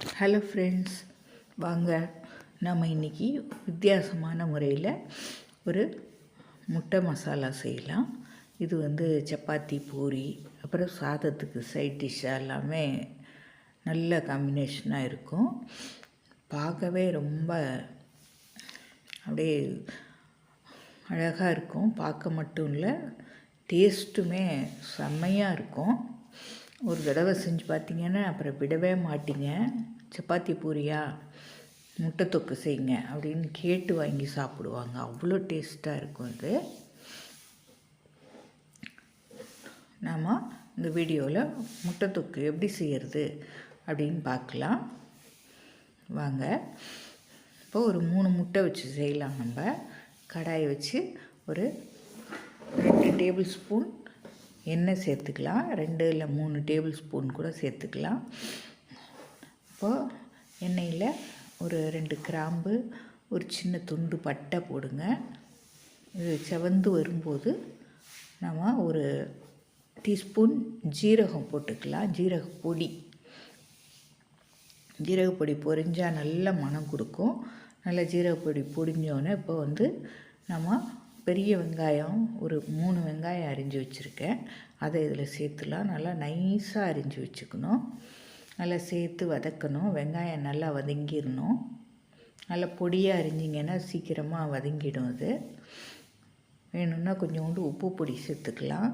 Hello friends வாங்க நம்ம இன்றைக்கி வித்தியாசமான முறையில் ஒரு முட்டை மசாலா செய்யலாம். இது வந்து சப்பாத்தி பூரி அப்புறம் சாதத்துக்கு சைட் டிஷ்ஷாக எல்லாமே நல்ல காம்பினேஷனாக இருக்கும். பார்க்கவே ரொம்ப அப்படியே அழகாக இருக்கும். பார்க்க மட்டும் இல்லை டேஸ்ட்டுமே செம்மையாக இருக்கும். ஒரு தடவை செஞ்சு பார்த்தீங்கன்னா அப்புறம் விடவே மாட்டீங்க. சப்பாத்தி பூரியா முட்டை தொக்கு செய்யுங்க அப்படின்னு கேட்டு வாங்கி சாப்பிடுவாங்க. அவ்வளோ டேஸ்ட்டாக இருக்கும் அது. நாம் இந்த வீடியோவில் முட்டை தொக்கு எப்படி செய்கிறது அப்படின்னு பார்க்கலாம். வாங்க. இப்போ ஒரு மூணு முட்டை வச்சு செய்யலாம் நம்ம. கடாயை வச்சு ஒரு ரெண்டு டேபிள் ஸ்பூன் எண்ணெய் சேர்த்துக்கலாம். ரெண்டு இல்லை மூணு டேபிள் ஸ்பூன் கூட சேர்த்துக்கலாம். இப்போது எண்ணெயில் ஒரு ரெண்டு கிராம்பு ஒரு சின்ன துண்டு பட்டை போடுங்க. இது செவந்து வரும்போது நம்ம ஒரு டீஸ்பூன் ஜீரகம் போட்டுக்கலாம். ஜீரக பொடி. ஜீரகப்பொடி பொரிஞ்சால் நல்ல மனம் கொடுக்கும். நல்ல ஜீரகப்பொடி பொடிஞ்சோன்னே இப்போ வந்து நம்ம பெரிய வெங்காயம் ஒரு மூணு வெங்காயம் அரிஞ்சு வச்சுருக்கேன். அதை இதில் சேர்த்துலாம். நல்லா நைஸாக அரிஞ்சு வச்சுக்கணும். நல்லா சேர்த்து வதக்கணும். வெங்காயம் நல்லா வதங்கிடணும். நல்லா பொடியாக அரிஞ்சிங்கன்னா சீக்கிரமாக வதங்கிடும் அது. வேணும்னா கொஞ்சோண்டு உப்பு பொடி சேர்த்துக்கலாம்.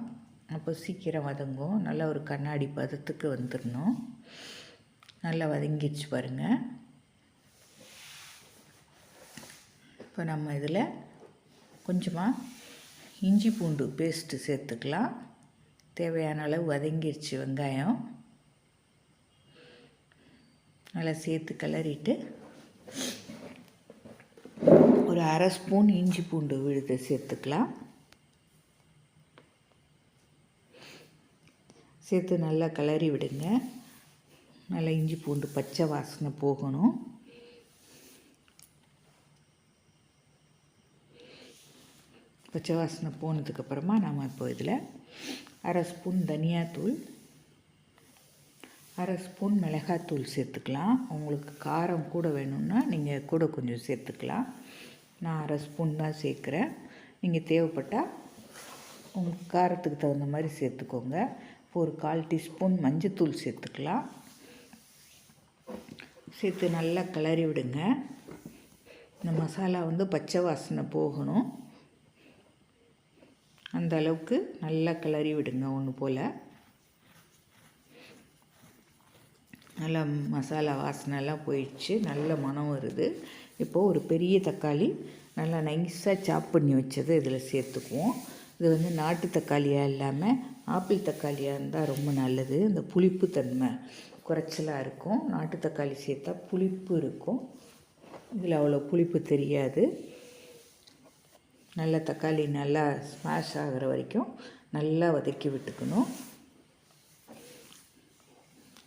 அப்போ சீக்கிரம் வதங்கும். நல்லா ஒரு கண்ணாடி பதத்துக்கு வந்துடணும். நல்லா வதங்கிடுச்சு பாருங்கள் இப்போ நம்ம இதில் கொஞ்சமாக இஞ்சி பூண்டு பேஸ்ட்டு சேர்த்துக்கலாம். தேவையான அளவு வதங்கிடுச்சு வெங்காயம். நல்லா சேர்த்து கிளறிட்டு ஒரு அரை ஸ்பூன் இஞ்சி பூண்டு விழுத சேர்த்துக்கலாம். சேர்த்து நல்லா கிளறி விடுங்க. நல்லா இஞ்சி பூண்டு பச்சை வாசனை போகணும். பச்சை வாசனை போனதுக்கப்புறமா நம்ம இப்போ இதில் அரை ஸ்பூன் தனியாத்தூள் அரை ஸ்பூன் மிளகாத்தூள் சேர்த்துக்கலாம். உங்களுக்கு காரம் கூட வேணும்னா நீங்கள் கூட கொஞ்சம் சேர்த்துக்கலாம். நான் அரை ஸ்பூன் தான் சேர்க்குறேன். நீங்கள் தேவைப்பட்டால் உங்கள் காரத்துக்கு தகுந்த மாதிரி சேர்த்துக்கோங்க. இப்போ ஒரு கால் டீஸ்பூன் மஞ்சத்தூள் சேர்த்துக்கலாம். சேர்த்து நல்லா கிளறி விடுங்க இந்த மசாலா வந்து பச்சை வாசனை போகணும். அந்த அளவுக்கு நல்லா கிளறி விடுங்க ஒன்று போல். நல்லா மசாலா வாசனைலாம் போயிடுச்சு. நல்ல மனம் வருது. இப்போது ஒரு பெரிய தக்காளி நல்லா நைஸாக சாப் பண்ணி வச்சது இதில் சேர்த்துக்குவோம். இது வந்து நாட்டு தக்காளியாக இல்லாமல் ஆப்பிள் தக்காளியாக இருந்தால் ரொம்ப நல்லது. இந்த புளிப்பு தன்மை குறைச்சலாக இருக்கும். நாட்டு தக்காளி சேர்த்தா புளிப்பு இருக்கும். இதில் அவ்வளோ புளிப்பு தெரியாது. நல்ல தக்காளி நல்லா ஸ்மாஷ் ஆகிற வரைக்கும் நல்லா வதக்கி விட்டுக்கணும்.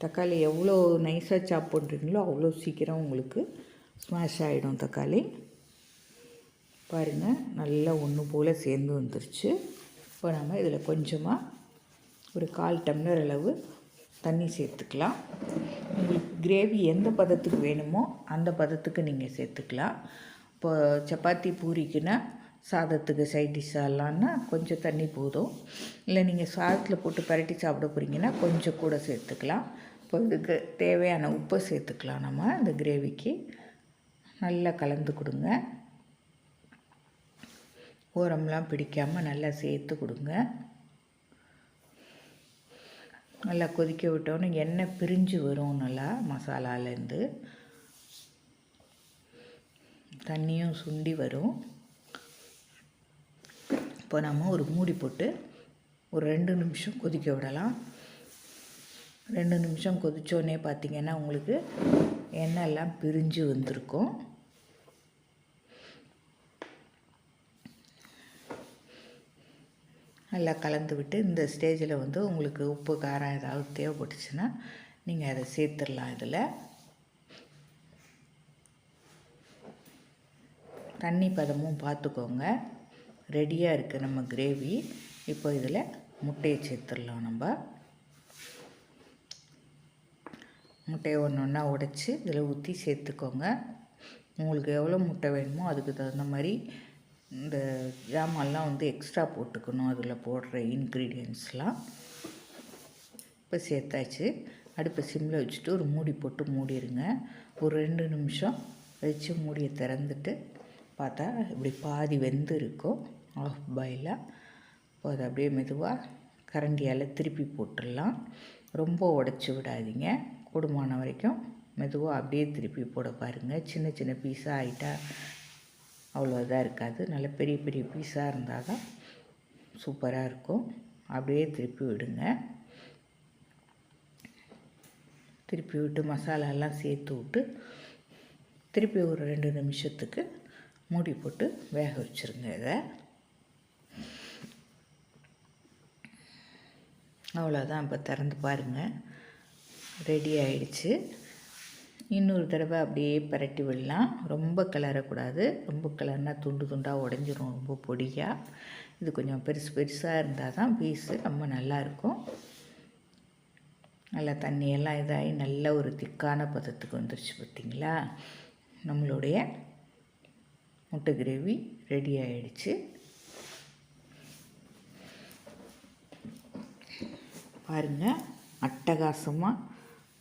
தக்காளி எவ்வளோ நைஸாக சாப் பண்ணுறீங்களோ அவ்வளோ சீக்கிரம் உங்களுக்கு ஸ்மாஷ் ஆகிடும் தக்காளி. பாருங்கள் நல்லா ஒன்று போல் சேர்ந்து வந்துருச்சு. இப்போ நம்ம இதில் கொஞ்சமாக ஒரு கால் டம்ளர் அளவு தண்ணி சேர்த்துக்கலாம். உங்களுக்கு கிரேவி எந்த பதத்துக்கு வேணுமோ அந்த பதத்துக்கு நீங்கள் சேர்த்துக்கலாம். இப்போ சப்பாத்தி பூரிக்குன்னா சாதத்துக்கு சைட் டிஷ்ஷாலான்னா கொஞ்சம் தண்ணி போதும். இல்லை நீங்கள் சாதத்தில் போட்டு பரட்டி சாப்பிட போகிறீங்கன்னா கொஞ்சம் கூட சேர்த்துக்கலாம். இப்போ இதுக்கு தேவையான உப்பை சேர்த்துக்கலாம் நம்ம இந்த கிரேவிக்கு நல்லா கலந்து கொடுங்க. ஓரம்லாம் பிடிக்காமல் நல்லா சேர்த்து கொடுங்க. நல்லா கொதிக்க விட்டோன்னு எண்ணெய் பிரிஞ்சு வரும் நல்லா மசாலாலேருந்து. தண்ணியும் சுண்டி வரும். இப்போ நம்ம ஒரு மூடி போட்டு ஒரு ரெண்டு நிமிஷம் கொதிக்க விடலாம். ரெண்டு நிமிஷம் கொதித்தோடனே பார்த்திங்கன்னா உங்களுக்கு எண்ணெய்லாம் பிரிஞ்சு வந்திருக்கும். நல்லா கலந்து விட்டு இந்த ஸ்டேஜில் வந்து உங்களுக்கு உப்பு காரம் ஏதாவது தேவைப்பட்டுச்சுன்னா நீங்கள் அதை சேர்த்துடலாம் இதில். தண்ணி பதமும் பார்த்துக்கோங்க ரெடியாக இருக்குது நம்ம கிரேவி இப்போ இதில் முட்டையை சேர்த்துடலாம் நம்ம. முட்டையை ஒன்று ஒன்றா உடச்சி இதில் ஊற்றி சேர்த்துக்கோங்க. உங்களுக்கு எவ்வளோ முட்டை வேணுமோ அதுக்கு தகுந்த மாதிரி இந்த ஜாமான்லாம் வந்து எக்ஸ்ட்ரா போட்டுக்கணும். அதில் போடுற இன்க்ரீடியன்ஸ்லாம் இப்போ சேர்த்தாச்சு. அடுப்பை சிம்மில் வச்சுட்டு ஒரு மூடி போட்டு மூடிடுங்க ஒரு ரெண்டு நிமிஷம் வச்சு மூடியை திறந்துட்டு பார்த்தா இப்படி பாதி வெந்து இருக்கும் ஆஃப் பாயிலாக இப்போ அதை அப்படியே மெதுவாக கரண்டியால் திருப்பி போட்டுடலாம். ரொம்ப உடச்சி விடாதீங்க. கூடுமான வரைக்கும் மெதுவாக அப்படியே திருப்பி போட பாருங்கள் சின்ன சின்ன பீஸாக ஆகிட்டா அவ்வளோதான் இருக்காது. நல்ல பெரிய பெரிய பீஸாக இருந்தால் தான் சூப்பராக இருக்கும். அப்படியே திருப்பி விடுங்க. திருப்பி விட்டு மசாலாலாம் சேர்த்து விட்டு திருப்பி ஒரு ரெண்டு நிமிஷத்துக்கு மூடி போட்டு வேக வச்சுருங்க இதை. அவ்வளோதான் இப்போ திறந்து பாருங்கள் ரெடி ஆயிடுச்சு. இன்னொரு தடவை அப்படியே பரட்டி விடலாம். ரொம்ப கிளறக்கூடாது. ரொம்ப கிளறினா துண்டு துண்டாக உடஞ்சிரும். ரொம்ப பொடியாக இது கொஞ்சம் பெருசு பெருசாக இருந்தால் தான் பீஸு ரொம்ப நல்லாயிருக்கும் நல்லா தண்ணியெல்லாம் இதாகி நல்ல ஒரு திக்கான பதத்துக்கு வந்துருச்சு பார்த்திங்களா நம்மளுடைய முட்டை கிரேவி ரெடி ஆகிடுச்சு பாருங்கள் அட்டகாசமாக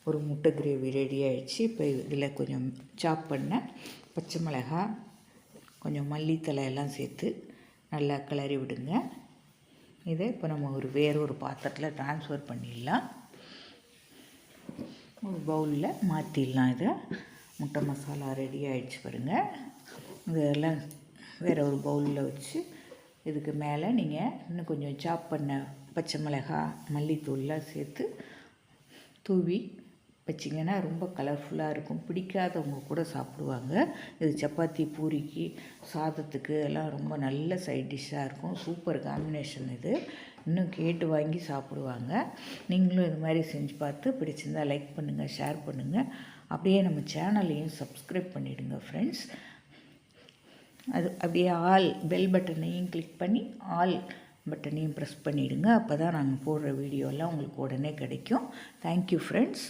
ஒரு முட்டை கிரேவி ரெடி ஆகிடுச்சு இப்போ இதில் கொஞ்சம் சாப் பண்ண பச்சை மிளகாய் கொஞ்சம் மல்லித்தலை எல்லாம் சேர்த்து நல்லா கிளறி விடுங்க. இதை இப்போ நம்ம ஒரு வேறு ஒரு பாத்திரத்தில் ட்ரான்ஸ்ஃபர் பண்ணிடலாம். ஒரு பவுலில் மாற்றிடலாம் இதை. முட்டை மசாலா ரெடி ஆகிடுச்சு பாருங்கள் இதெல்லாம் வேறு ஒரு பவுலில் வச்சு இதுக்கு மேலே நீங்கள் இன்னும் கொஞ்சம் சாப் பண்ண பச்சை மிளகாய் மல்லித்தூள்லாம் சேர்த்து தூவி வச்சிங்கன்னா ரொம்ப கலர்ஃபுல்லாக இருக்கும். பிடிக்காதவங்க கூட சாப்பிடுவாங்க. இது சப்பாத்தி பூரிக்கு சாதத்துக்கு எல்லாம் ரொம்ப நல்ல சைட் டிஷ்ஷாக இருக்கும். சூப்பர் காம்பினேஷன் இது. இன்னும் கேட்டு வாங்கி சாப்பிடுவாங்க. நீங்களும் இது மாதிரி செஞ்சு பார்த்து பிடிச்சிருந்தால் லைக் பண்ணுங்கள் ஷேர் பண்ணுங்கள் அப்படியே நம்ம சேனலையும் சப்ஸ்கிரைப் பண்ணிவிடுங்க ஃப்ரெண்ட்ஸ் அது அப்படியே ஆல் பெல் பட்டனையும் கிளிக் பண்ணி ஆல் பட்டனையும் ப்ரெஸ் பண்ணிவிடுங்க அப்போ தான் நாங்கள் போடுற வீடியோலாம் உங்களுக்கு உடனே கிடைக்கும். Thank you friends